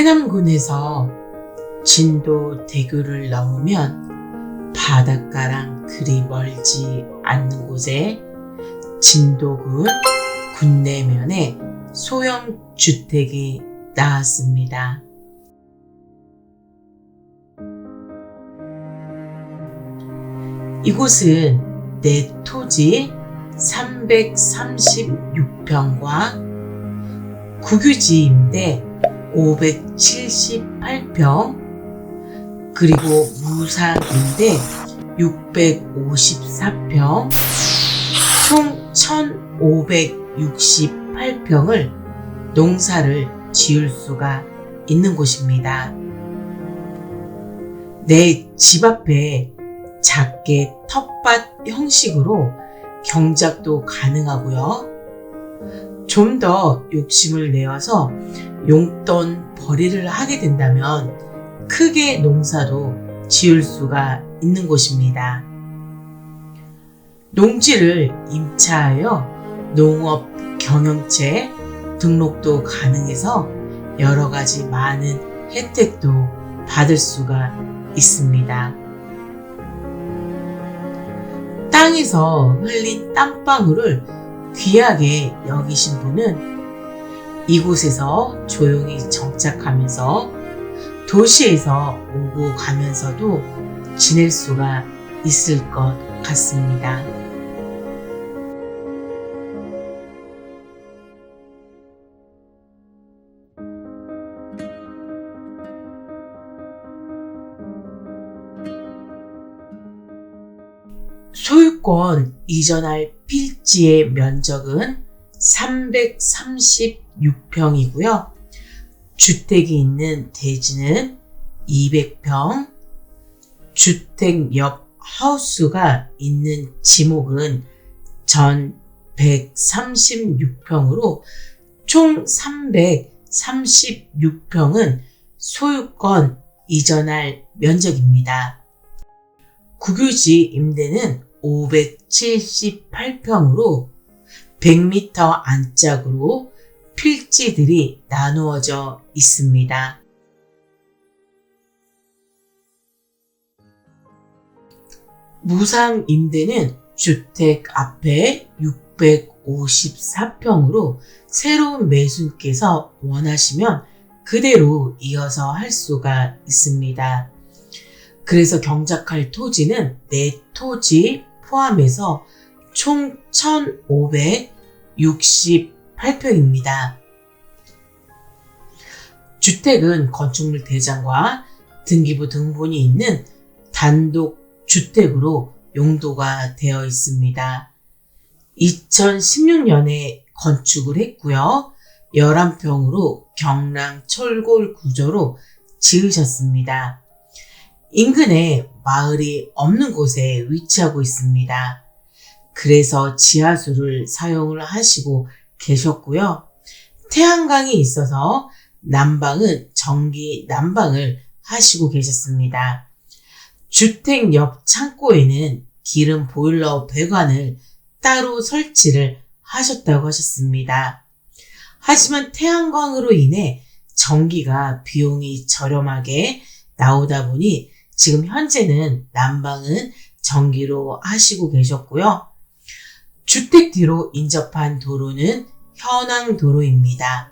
해남군에서 진도 대교를 넘으면 바닷가랑 그리 멀지 않는 곳에 진도군 군내면에 소형 주택이 나왔습니다. 이곳은 내 토지 336평과 국유지인데 578평 그리고 무상인데 654평 총 1568평을 농사를 지을 수가 있는 곳입니다. 내 집 앞에 작게 텃밭 형식으로 경작도 가능하고요. 좀 더 욕심을 내어서 용돈 벌이를 하게 된다면 크게 농사도 지을 수가 있는 곳입니다. 농지를 임차하여 농업 경영체 등록도 가능해서 여러 가지 많은 혜택도 받을 수가 있습니다. 땅에서 흘린 땀방울을 귀하게 여기신 분은 이곳에서 조용히 정착하면서 도시에서 오고 가면서도 지낼 수가 있을 것 같습니다. 소유권 이전할 필지의 면적은 336평이고요. 주택이 있는 대지는 200평, 주택 옆 하우스가 있는 지목은 전 136평으로 총 336평은 소유권 이전할 면적입니다. 국유지 임대는 578평으로 100m 안짝으로 필지들이 나누어져 있습니다. 무상 임대는 주택 앞에 654평으로 새로운 매수께서 원하시면 그대로 이어서 할 수가 있습니다. 그래서 경작할 토지는 내 토지 포함해서 총 1568평입니다. 주택은 건축물 대장과 등기부 등본이 있는 단독 주택으로 용도가 되어 있습니다. 2016년에 건축을 했고요. 11평으로 경랑 철골 구조로 지으셨습니다. 인근에 마을이 없는 곳에 위치하고 있습니다. 그래서 지하수를 사용을 하시고 계셨고요. 태양광이 있어서 난방은 전기 난방을 하시고 계셨습니다. 주택 옆 창고에는 기름 보일러 배관을 따로 설치를 하셨다고 하셨습니다. 하지만 태양광으로 인해 전기가 비용이 저렴하게 나오다 보니 지금 현재는 난방은 전기로 하시고 계셨고요. 주택 뒤로 인접한 도로는 현황도로입니다.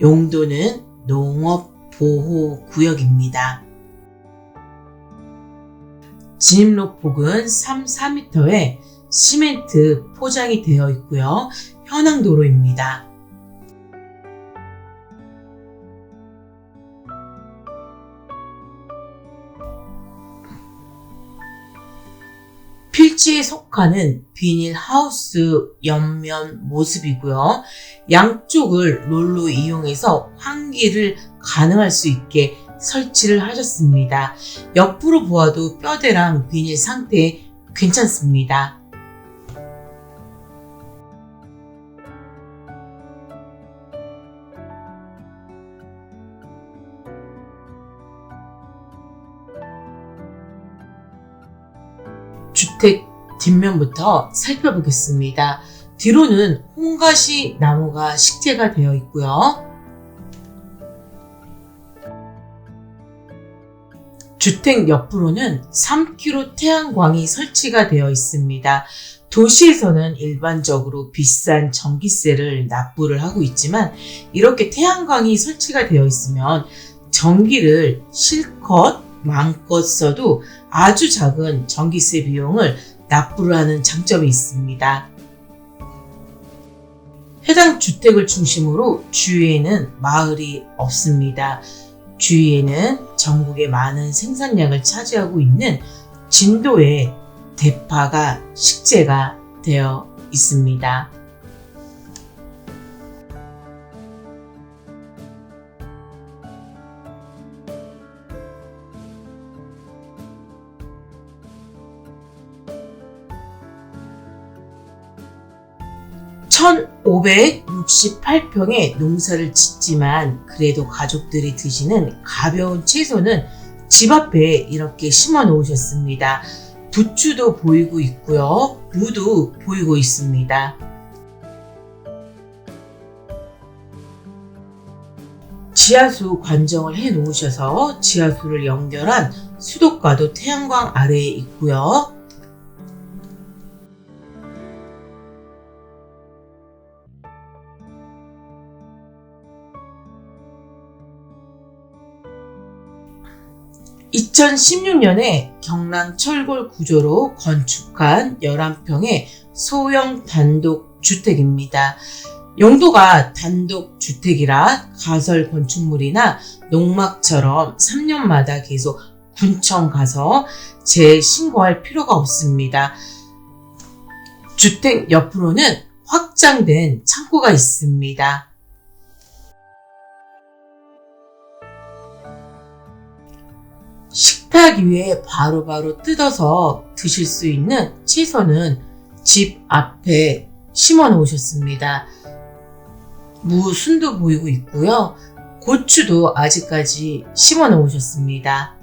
용도는 농업보호구역입니다. 진입로폭은 3, 4m에 시멘트 포장이 되어 있고요. 현황도로입니다. 필지에 속하는 비닐하우스 옆면 모습이고요. 양쪽을 롤로 이용해서 환기를 가능할 수 있게 설치를 하셨습니다. 옆으로 보아도 뼈대랑 비닐 상태 괜찮습니다. 주택 뒷면부터 살펴보겠습니다. 뒤로는 홍가시 나무가 식재가 되어 있고요. 주택 옆으로는 3km 태양광이 설치가 되어 있습니다. 도시에서는 일반적으로 비싼 전기세를 납부를 하고 있지만 이렇게 태양광이 설치가 되어 있으면 전기를 실컷 마음껏 써도 아주 작은 전기세 비용을 납부를 하는 장점이 있습니다. 해당 주택을 중심으로 주위에는 마을이 없습니다. 주위에는 전국의 많은 생산량을 차지하고 있는 진도의 대파가 식재가 되어 있습니다. (1568평의) 농사를 짓지만 그래도 가족들이 드시는 가벼운 채소는 집 앞에 이렇게 심어 놓으셨습니다. 부추도 보이고 있고요. 무도 보이고 있습니다. 지하수 관정을 해 놓으셔서 지하수를 연결한 수도가도 태양광 아래에 있고요. (2016년에) 경남 철골 구조로 건축한 (11평의) 소형 단독 주택입니다. 용도가 단독 주택이라 가설 건축물이나 농막처럼 3년마다 계속 군청 가서 재신고할 필요가 없습니다. 주택 옆으로는 확장된 창고가 있습니다. 식탁 위에 바로바로 뜯어서 드실 수 있는 채소는 집 앞에 심어 놓으셨습니다. 무순도 보이고 있고요. 고추도 아직까지 심어 놓으셨습니다.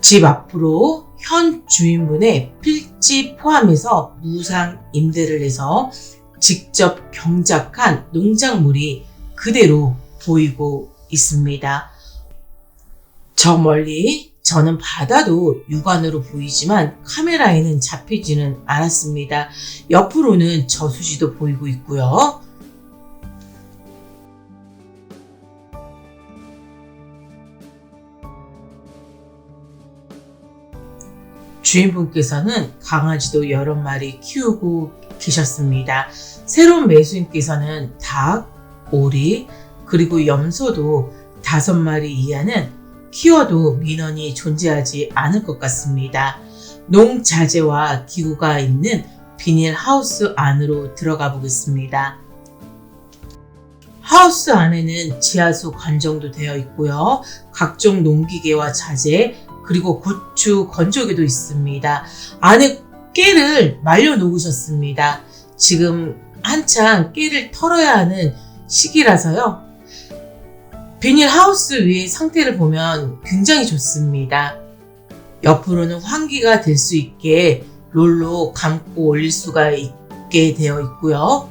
집 앞으로 현 주인분의 필 지 포함해서 무상 임대를 해서 직접 경작한 농작물이 그대로 보이고 있습니다. 저 멀리 저는 바다도 육안으로 보이지만 카메라에는 잡히지는 않았습니다. 옆으로는 저수지도 보이고 있고요. 주인분께서는 강아지도 여러 마리 키우고 계셨습니다. 새로운 매수인께서는 닭, 오리, 그리고 염소도 다섯 마리 이하는 키워도 민원이 존재하지 않을 것 같습니다. 농자재와 기구가 있는 비닐 하우스 안으로 들어가 보겠습니다. 하우스 안에는 지하수 관정도 되어 있고요. 각종 농기계와 자재, 그리고 고추 건조기도 있습니다. 안에 깨를 말려 놓으셨습니다. 지금 한창 깨를 털어야 하는 시기라서요. 비닐 하우스 위의 상태를 보면 굉장히 좋습니다. 옆으로는 환기가 될 수 있게 롤로 감고 올릴 수가 있게 되어 있고요.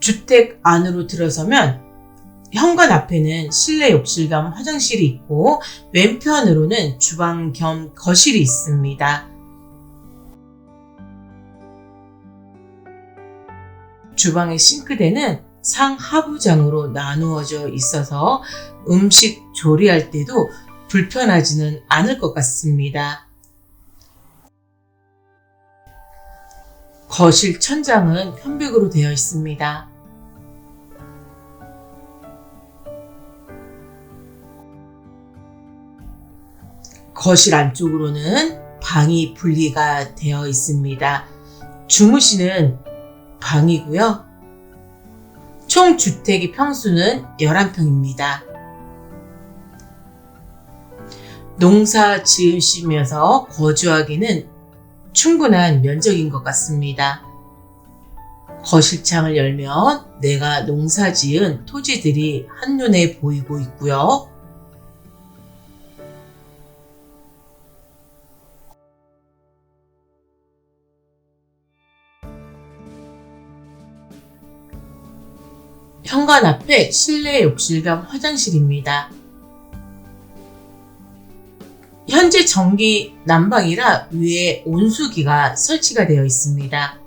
주택 안으로 들어서면 현관 앞에는 실내 욕실 겸 화장실이 있고 왼편으로는 주방 겸 거실이 있습니다. 주방의 싱크대는 상하부장으로 나누어져 있어서 음식 조리할 때도 불편하지는 않을 것 같습니다. 거실 천장은 편백으로 되어 있습니다. 거실 안쪽으로는 방이 분리가 되어 있습니다. 주무시는 방이고요. 총 주택의 평수는 11평입니다. 농사 지으시면서 거주하기는 충분한 면적인 것 같습니다. 거실창을 열면 내가 농사 지은 토지들이 한눈에 보이고 있고요. 현관 앞에 실내 욕실 겸 화장실입니다. 현재 전기 난방이라 위에 온수기가 설치가 되어 있습니다.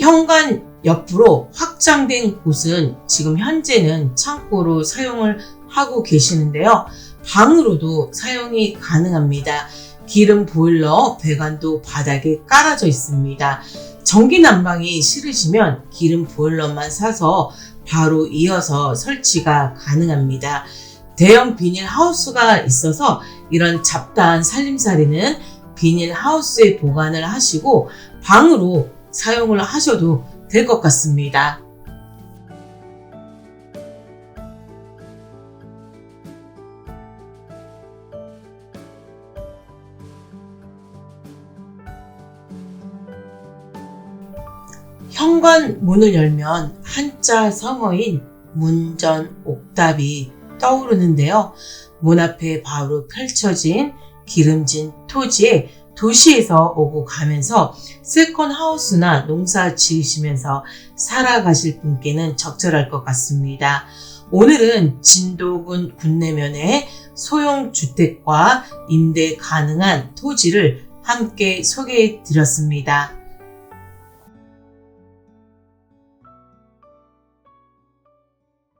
현관 옆으로 확장된 곳은 지금 현재는 창고로 사용을 하고 계시는데요. 방으로도 사용이 가능합니다. 기름 보일러 배관도 바닥에 깔아져 있습니다. 전기 난방이 싫으시면 기름 보일러만 사서 바로 이어서 설치가 가능합니다. 대형 비닐 하우스가 있어서 이런 잡다한 살림살이는 비닐 하우스에 보관을 하시고 방으로 사용을 하셔도 될 것 같습니다. 현관 문을 열면 한자 성어인 문전 옥답이 떠오르는데요. 문 앞에 바로 펼쳐진 기름진 토지에 도시에서 오고 가면서 세컨 하우스나 농사 지으시면서 살아가실 분께는 적절할 것 같습니다. 오늘은 진도군 군내면의 소형 주택과 임대 가능한 토지를 함께 소개해 드렸습니다.